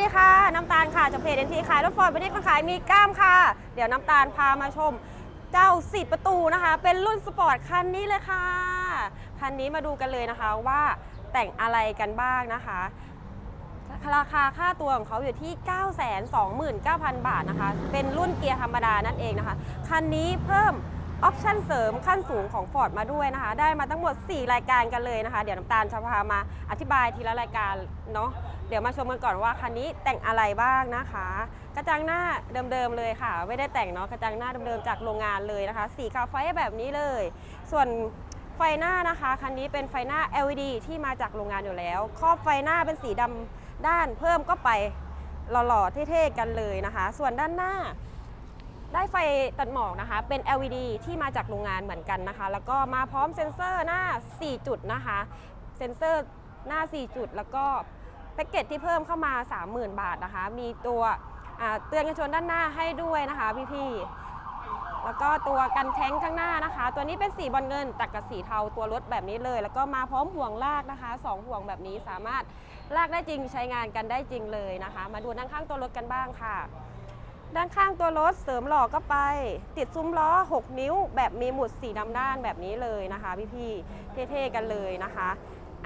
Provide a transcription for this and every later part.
ดีค่ะ น้ำตาลค่ะจากเพจเอ็นทีขายรถฟอร์ดวันนี้ก็ขายมีกล้ามค่ะ เดี๋ยวน้ำตาลพามาชม เจ้าสี่ประตูนะคะ เป็นรุ่นสปอร์ตคันนี้เลยค่ะ คันนี้มาดูกันเลยนะคะว่าแต่งอะไรกันบ้างนะคะราคาค่าตัวของเขาอยู่ที่ 929,000 บาทนะคะ เป็นรุ่นเกียร์ธรรมดานั่นเองนะคะ คันนี้เพิ่ม ออปชั่นเสริมขั้นสูงของ Ford มาด้วยนะคะ ได้มาทั้งหมด 4 รายการกันเลยนะคะ เดี๋ยวน้ำตาลจะพามาอธิบายทีละรายการเนาะเดี๋ยวมาชมกันก่อนว่าคันนี้แต่งอะไรบ้างนะคะ กระจังหน้าเดิมๆเลยค่ะ ไม่ได้แต่งเนาะกระจังหน้าเดิมๆจากโรงงานเลยนะคะ สีคาไฟแบบนี้เลย ส่วนไฟหน้านะคะคันนี้เป็นไฟหน้า LED ที่มาจากโรงงานอยู่แล้วครอบไฟหน้าเป็นสีดำด้านเพิ่มก็ไปหล่อๆเท่ๆกันเลยนะคะ ส่วนด้านหน้า ได้ไฟตัดหมอกนะคะ เป็น LED ที่มาจากโรงงานเหมือนกันนะคะ แล้วก็มาพร้อมเซ็นเซอร์หน้า 4 จุดนะคะ เซ็นเซอร์หน้า 4 จุด แล้วก็แพ็กเกจที่เพิ่มเข้ามา 30,000 บาทนะคะ มีตัวเตือนกันชนด้านหน้าให้ด้วยนะคะพี่ๆ แล้วก็ตัวกันแข้งข้างหน้านะคะ ตัวนี้เป็นสีบอลเงินตัดกับสีเทาตัวรถแบบนี้เลย แล้วก็มาพร้อมห่วงลากนะคะสองห่วงแบบนี้สามารถลากได้จริงใช้งานกันได้จริงเลยนะคะ มาดูด้านข้างตัวรถกันบ้างค่ะ ด้านข้างตัวรถเสริมหล่อก็ไป ติดซุ้มล้อ 6 นิ้ว แบบมีหมุดสีดำด้านแบบนี้เลยนะคะพี่ๆเท่ๆกันเลยนะคะ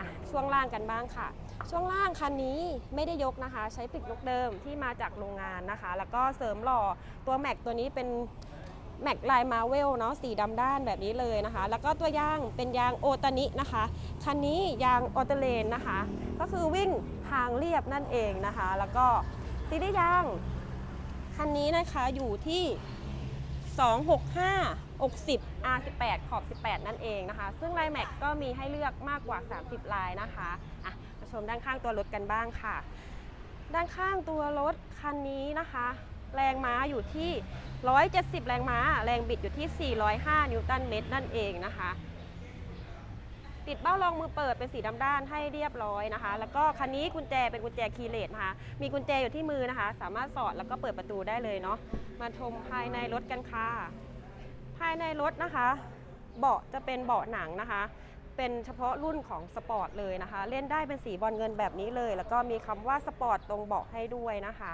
ะช่วงล่างกันบ้างค่ะ ช่วงล่างคันนี้ไม่ได้ยกนะคะ ใช้ปิดยกเดิมที่มาจากโรงงานนะคะ แล้วก็เสริมหล่อตัวแม็กตัวนี้เป็นแม็กลายมาเวลเนาะสีดำด้านแบบนี้เลยนะคะ แล้วก็ตัวยางเป็นยางโอตานินะคะ คันนี้ยางออโตเลนนะคะ ก็คือวิ่งทางเรียบนั่นเองนะคะ แล้วก็ซีรีส์ยาง คันนี้นะคะอยู่ที่ 265 60 R18 ขอบ 18 นั่นเองนะคะ ซึ่งไลแม็กก็มีให้เลือกมากกว่า 30 ลายนะคะอะมาชมด้านข้างตัวรถกันบ้างค่ะ ด้านข้างตัวรถคันนี้นะคะ แรงม้าอยู่ที่ 170 แรงม้า แรงบิดอยู่ที่ 405 นิวตันเมตรนั่นเองนะคะ ติดเบ้ารองมือเปิดเป็นสีดำด้านให้เรียบร้อยนะคะ แล้วก็คันนี้กุญแจเป็นกุญแจคีย์เลสนะคะ มีกุญแจอยู่ที่มือนะคะ สามารถสอดแล้วก็เปิดประตูได้เลยเนาะ มาชมภายในรถกันค่ะ ภายในรถนะคะ เบาะจะเป็นเบาะหนังนะคะ เป็นเฉพาะรุ่นของสปอร์ตเลยนะคะ เล่นได้เป็นสีบอลเงินแบบนี้เลย แล้วก็มีคำว่าสปอร์ตตรงเบาะให้ด้วยนะคะ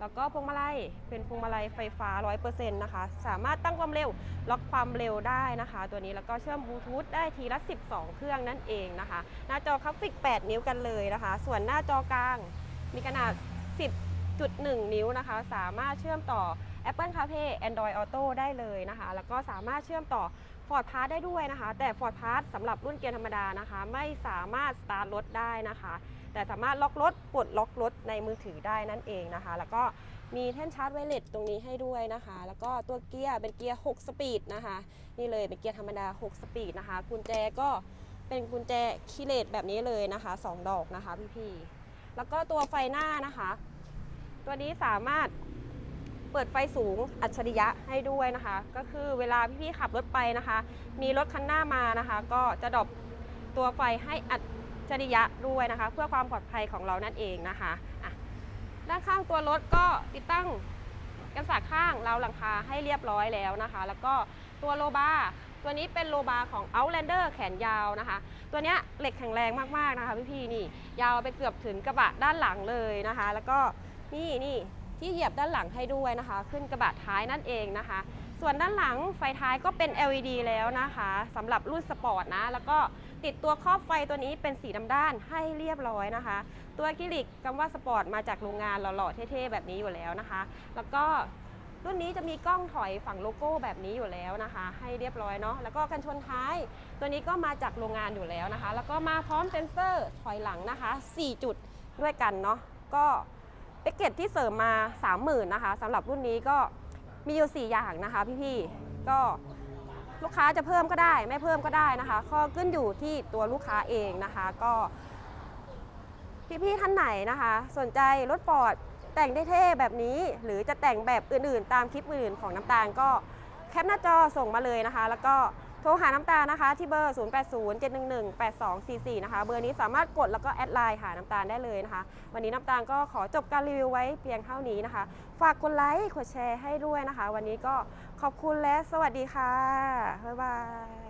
แล้วก็พวงมาลัยเป็นพวงมาลัยไฟฟ้า 100%นะคะ สามารถตั้งความเร็วล็อกความเร็วได้นะคะ ตัวนี้แล้วก็เชื่อมบลูทูธได้ทีละ 12 เครื่องนั่นเองนะคะ หน้าจอกราฟิก 8 นิ้วกันเลยนะคะ ส่วนหน้าจอกลางมีขนาด 1.1นิ้วนะคะ สามารถเชื่อมต่อ Apple CarPlay Android Auto ได้เลยนะคะ แล้วก็สามารถเชื่อมต่อ Ford Pass ได้ด้วยนะคะ แต่ Ford Pass สำหรับรุ่นเกียร์ธรรมดานะคะ ไม่สามารถสตาร์ทรถได้นะคะ แต่สามารถล็อกรถปลดล็อกรถในมือถือได้นั่นเองนะคะ แล้วก็มีแท่นชาร์จไวเลสตรงนี้ให้ด้วยนะคะ แล้วก็ตัวเกียร์เป็นเกียร์ 6 สปีดนะคะ นี่เลยเป็นเกียร์ธรรมดา 6 สปีดนะคะ กุญแจก็เป็นกุญแจคีย์เลสแบบนี้เลยนะคะ 2 ดอกนะคะพี่ๆ แล้วก็ตัวไฟหน้านะคะ ตัวนี้สามารถเปิดไฟสูงอัจฉริยะให้ด้วยนะคะ ก็คือเวลาพี่ๆขับรถไปนะคะ มีรถคันหน้ามานะคะ ก็จะดรอปตัวไฟให้อัจฉริยะด้วยนะคะ เพื่อความปลอดภัยของเรานั่นเองนะคะะด้านข้างตัวรถก็ติดตั้งกันสาดข้างราวหลังคาให้เรียบร้อยแล้วนะคะ แล้วก็ตัวโลบาร์ตัวนี้เป็นโลบาร์ของ Outlander แขนยาวนะคะ ตัวเนี้ยเหล็กแข็งแรงมากๆนะคะพี่ๆนี่ยาวไปเกือบถึงกระบะด้านหลังเลยนะคะ แล้วก็ นี่นี่ที่เหยียบด้านหลังให้ด้วยนะคะ ขึ้นกระบะท้ายนั่นเองนะคะ ส่วนด้านหลังไฟท้ายก็เป็น LED แล้วนะคะสำหรับรุ่นสปอร์ตนะ แล้วก็ติดตัวครอบไฟตัวนี้เป็นสีดำด้านให้เรียบร้อยนะคะ ตัวกิลิกคำว่าสปอร์ตมาจากโรงงานหล่อๆเท่ๆแบบนี้อยู่แล้วนะคะ แล้วก็รุ่นนี้จะมีกล้องถอยฝั่งโลโก้แบบนี้อยู่แล้วนะคะ ให้เรียบร้อยเนาะแล้วก็กันชนท้าย ตัวนี้ก็มาจากโรงงานอยู่แล้วนะคะ แล้วก็มาพร้อมเซ็นเซอร์ถอยหลังนะคะ 4 จุดด้วยกันเนาะก็ แพ็กเกจที่เสริมมา 30,000นะคะสำหรับรุ่นนี้ก็มีอยู่ 4 อย่างนะคะพี่ๆก็ลูกค้าจะเพิ่มก็ได้ไม่เพิ่มก็ได้นะคะข้อขึ้นอยู่ที่ตัวลูกค้าเองนะคะก็ พี่ๆท่านไหนนะคะ สนใจรถฟอร์ดแต่งได้เท่แบบนี้ หรือจะแต่งแบบอื่นๆ ตามคลิปอื่นของน้ำตาลก็แคปหน้าจอส่งมาเลยนะคะ แล้วก็ โทรหาน้ำตาลนะคะที่เบอร์ 0807118244 นะคะ เบอร์นี้สามารถกดแล้วก็แอดไลน์หาน้ำตาลได้เลยนะคะ วันนี้น้ำตาลก็ขอจบการรีวิวไว้เพียงเท่านี้นะคะ ฝากกดไลค์กดแชร์ให้ด้วยนะคะ วันนี้ก็ขอบคุณและสวัสดีค่ะ บ๊ายบาย